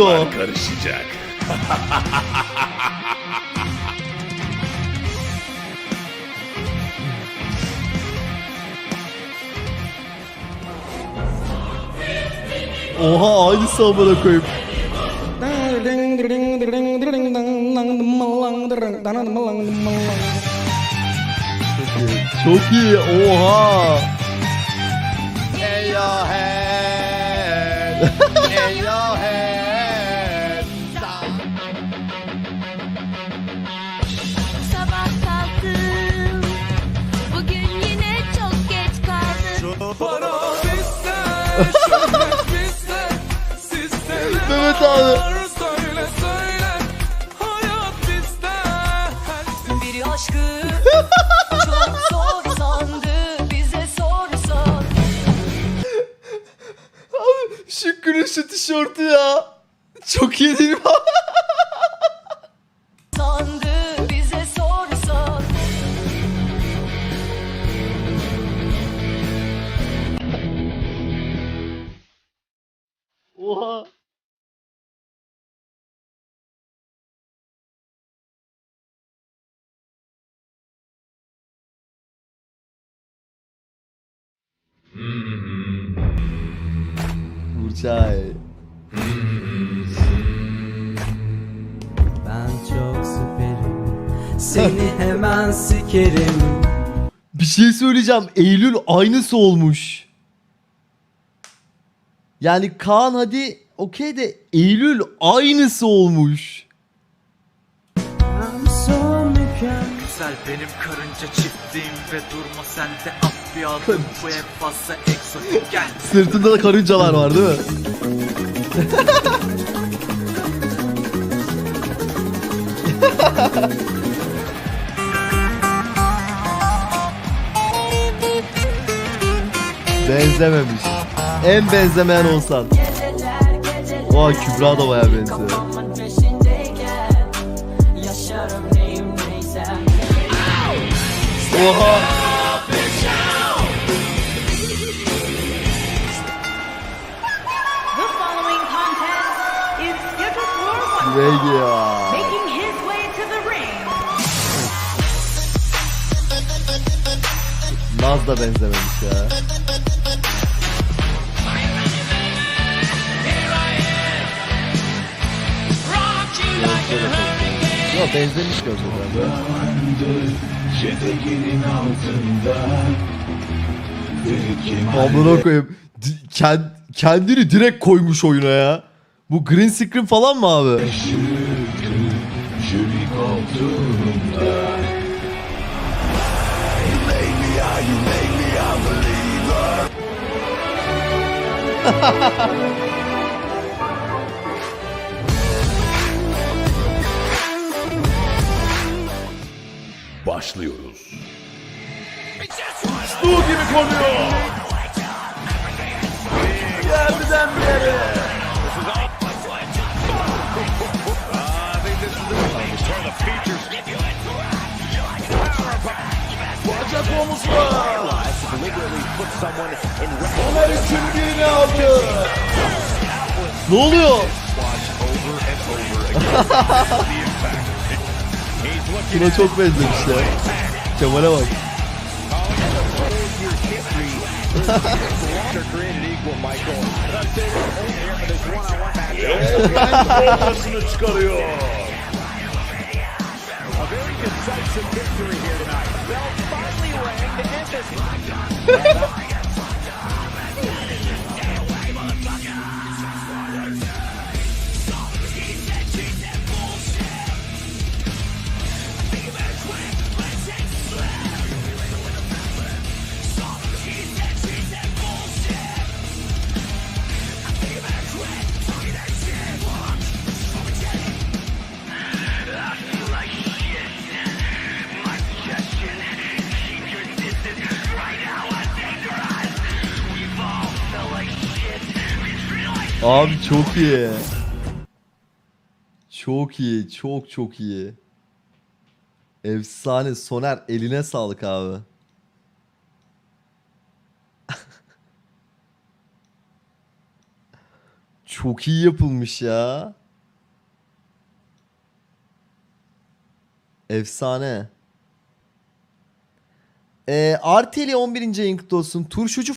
oluyor? Kafalar karışacak. Oha aynısı amına koyayım. Çok iyi. Çok iyi. Oha. Sabah abi. bağır, söyle söyle. Hayat bizde. Her şey Bir aşkı çok zor sandı bize sorsan Şu gülüşü tişörtü ya. Çok iyi değil mi? Burçay. Ben çok süperim Seni hemen sikerim Bir şey söyleyeceğim. Eylül aynısı olmuş. Yani Kaan hadi okey de Eylül aynısı olmuş. Güzel benim karınca çiftliğim ve durma sen de at bir adım bu ev fazla egzotik gel Sırtında da karıncalar var değil mi? Benzememiş. En benzemeyen olsan. Oha Kübra da baya benziyor. The ring. Naz da benzememiş ya. Ya benzemiş gözler. Amına koyayım. Kend- kendini direkt koymuş oyuna ya. Bu green screen falan mı abi? Başlıyoruz. Su gibi konuyor. Yerden bir yere. Bacak omuzla. Soner için birini aldı. Ne oluyor? Şuna çok benzemiş ya. Kemal'e bak. Ortasını çıkarıyor. Abi çok iyi. Çok iyi. Çok çok iyi. Efsane. Soner eline sağlık abi. Çok iyi yapılmış ya. Efsane. Ee, Arteli 11. ayın kutlu olsun. Turşucu